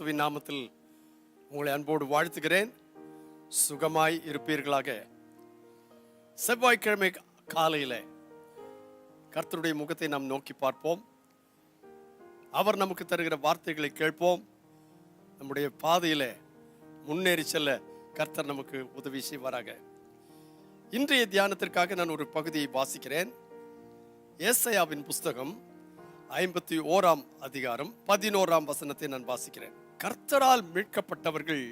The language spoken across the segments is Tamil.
கிறிஸ்துவின் நாமத்தில் உங்களை அன்போடு வாழ்த்துகிறேன். சுகமாய் இருப்பீர்களாக. செவ்வாய்க்கிழமை காலையில் கர்த்தருடைய முகத்தை நாம் நோக்கி பார்ப்போம். அவர் நமக்கு தருகிற வார்த்தைகளை கேட்போம். நம்முடைய பாதையில முன்னேறி செல்ல கர்த்தர் நமக்கு உதவி செய்வாராக. இன்றைய தியானத்திற்காக நான் ஒரு பகுதியை வாசிக்கிறேன். ஏசையாவின் புஸ்தகம் ஐம்பத்தி ஓராம் அதிகாரம் பதினோராம் வசனத்தை நான் வாசிக்கிறேன். கர்த்தரால் மீட்கப்பட்டவர்கள்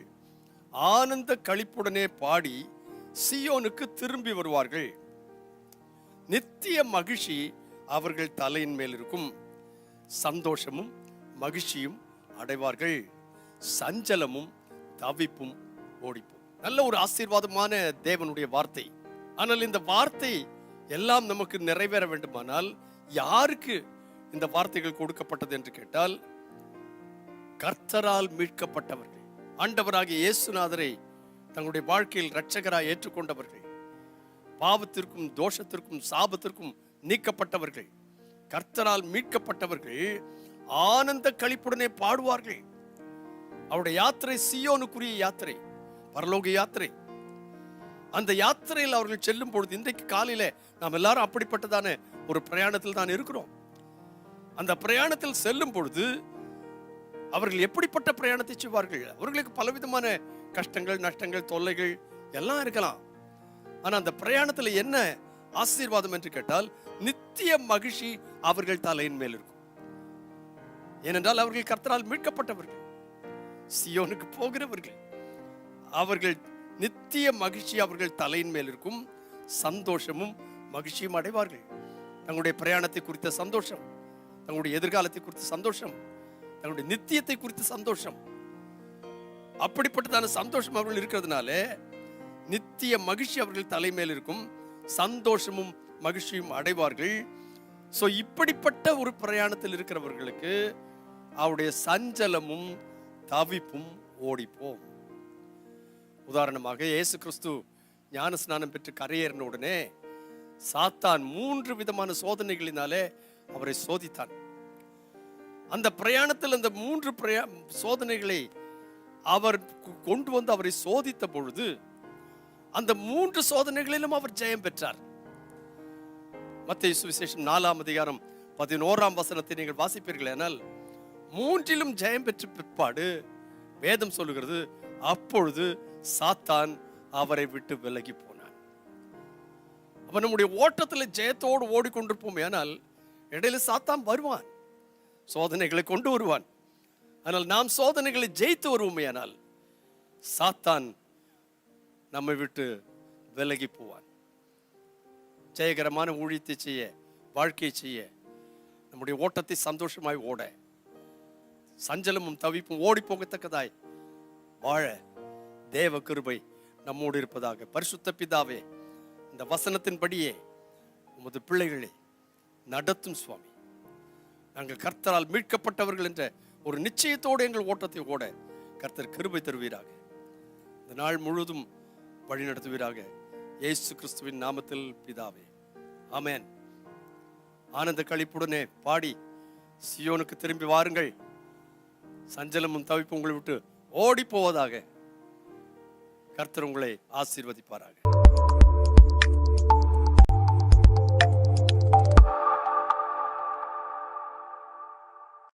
ஆனந்த களிப்புடனே பாடி சியோனுக்கு திரும்பி வருவார்கள். நித்திய மகிழ்ச்சி அவர்கள் தலையின் மேல் இருக்கும். சந்தோஷமும் மகிழ்ச்சியும் அடைவார்கள். சஞ்சலமும் தவிப்பும் ஓடிப்போம். நல்ல ஒரு ஆசீர்வாதமான தேவனுடைய வார்த்தை. ஆனால் இந்த வார்த்தை எல்லாம் நமக்கு நிறைவேற வேண்டுமானால் யாருக்கு இந்த வார்த்தைகள் கொடுக்கப்பட்டது என்று கேட்டால் கர்த்தரால் மீட்கப்பட்டவர்கள். ஆண்டவராகிய இயேசுநாதரை தங்களுடைய வாழ்க்கையில் இரட்சகராய் ஏற்றுக்கொண்டவர்கள். பாவத்திற்கும் தோஷத்திற்கும் சாபத்திற்கும் நீக்கப்பட்டவர்கள். கர்த்தரால் மீட்கப்பட்டவர்கள் ஆனந்த களிப்புடனே பாடுவார்கள். அவருடைய யாத்திரை சியோனுக்குரிய யாத்திரை பரலோக யாத்திரை. அந்த யாத்திரையில் அவர்கள் செல்லும் பொழுது இன்றைக்கு காலையில நாம் எல்லாரும் அப்படிப்பட்டதான ஒரு பிரயாணத்தில் தான் இருக்கிறோம். அந்த பிரயாணத்தில் செல்லும் பொழுது அவர்கள் எப்படிப்பட்ட பிரயாணத்தை செய்வார்கள்? அவர்களுக்கு பலவிதமான கஷ்டங்கள் நஷ்டங்கள் தொல்லைகள் எல்லாம் இருக்கலாம். ஆனா அந்த பிரயாணத்துல என்ன ஆசீர்வாதம் என்று கேட்டால் நித்திய மகிழ்ச்சி அவர்கள் தலையின் மேல் இருக்கும். ஏனென்றால் அவர்கள் கர்த்தரால் மீட்கப்பட்டவர்கள். சியோனுக்கு போகிறவர்கள். அவர்கள் நித்திய மகிழ்ச்சி அவர்கள் தலையின் மேல் இருக்கும். சந்தோஷமும் மகிழ்ச்சியும் அடைவார்கள். தங்களுடைய பிரயாணத்தை குறித்த சந்தோஷம் தங்களுடைய எதிர்காலத்தை குறித்த சந்தோஷம் தங்களுடைய நித்தியத்தை குறித்த சந்தோஷம். அப்படிப்பட்டதான சந்தோஷம் அவர்கள் இருக்கிறதுனால நித்திய மகிழ்ச்சி அவர்கள் தலைமையில் இருக்கும். சந்தோஷமும் மகிழ்ச்சியும் அடைவார்கள். சோ இப்படிப்பட்ட ஒரு பிரயாணத்தில் இருக்கிறவர்களுக்கு அவருடைய சஞ்சலமும் தவிப்பும் ஓடிப்போம். உதாரணமாக இயேசு கிறிஸ்து ஞான ஸ்நானம் பெற்று கரையேறின உடனே சாத்தான் மூன்று விதமான சோதனைகளினாலே அவரை சோதித்தான். அந்த பிரயாணத்தில் அந்த மூன்று பிரயா சோதனைகளை அவர் கொண்டு வந்து அவரை சோதித்த பொழுது அந்த மூன்று சோதனைகளிலும் அவர் ஜெயம் பெற்றார். மத்திய சுவிசேஷம் நாலாம் அதிகாரம் பதினோராம் வசனத்தை நீங்கள் வாசிப்பீர்கள் ஆனால் மூன்றிலும் ஜெயம் பெற்ற பிற்பாடு வேதம் சொல்லுகிறது அப்பொழுது சாத்தான் அவரை விட்டு விலகி போனான். அப்ப நம்முடைய ஓட்டத்தில் ஜெயத்தோடு ஓடிக்கொண்டிருப்போம் ஆனால் இடையில சாத்தான் வருவான். சோதனைகளை கொண்டு வருவான். ஆனால் நாம் சோதனைகளை ஜெயித்து வருவோமேயானால் சாத்தான் நம்மை விட்டு விலகி போவான். ஜெயகரமான ஊழியத்தை செய்ய வாழ்க்கையை செய்ய நம்முடைய ஓட்டத்தை சந்தோஷமாய் ஓட சஞ்சலமும் தவிப்பும் ஓடி போகத்தக்கதாய் வாழ தேவ கிருபை நம்மோடு இருப்பதாக பரிசுத்த பிதாவே இந்த வசனத்தின்படியே உமது பிள்ளைகளை நடத்தும் சுவாமி. நாங்கள் கர்த்தரால் மீட்கப்பட்டவர்கள் என்ற ஒரு நிச்சயத்தோடு எங்கள் ஓட்டத்தை ஓட கர்த்தர் கிருபை தருவீராக. இந்த நாள் முழுவதும் வழி நடத்துவீராக. இயேசு கிறிஸ்துவின் நாமத்தில் பிதாவே. ஆமேன். ஆனந்த களிப்புடனே பாடி சியோனுக்கு திரும்பி வாருங்கள். சஞ்சலமும் தவிப்பும் உங்களை விட்டு ஓடி போவதாக கர்த்தர் உங்களை ஆசீர்வதிப்பாராக.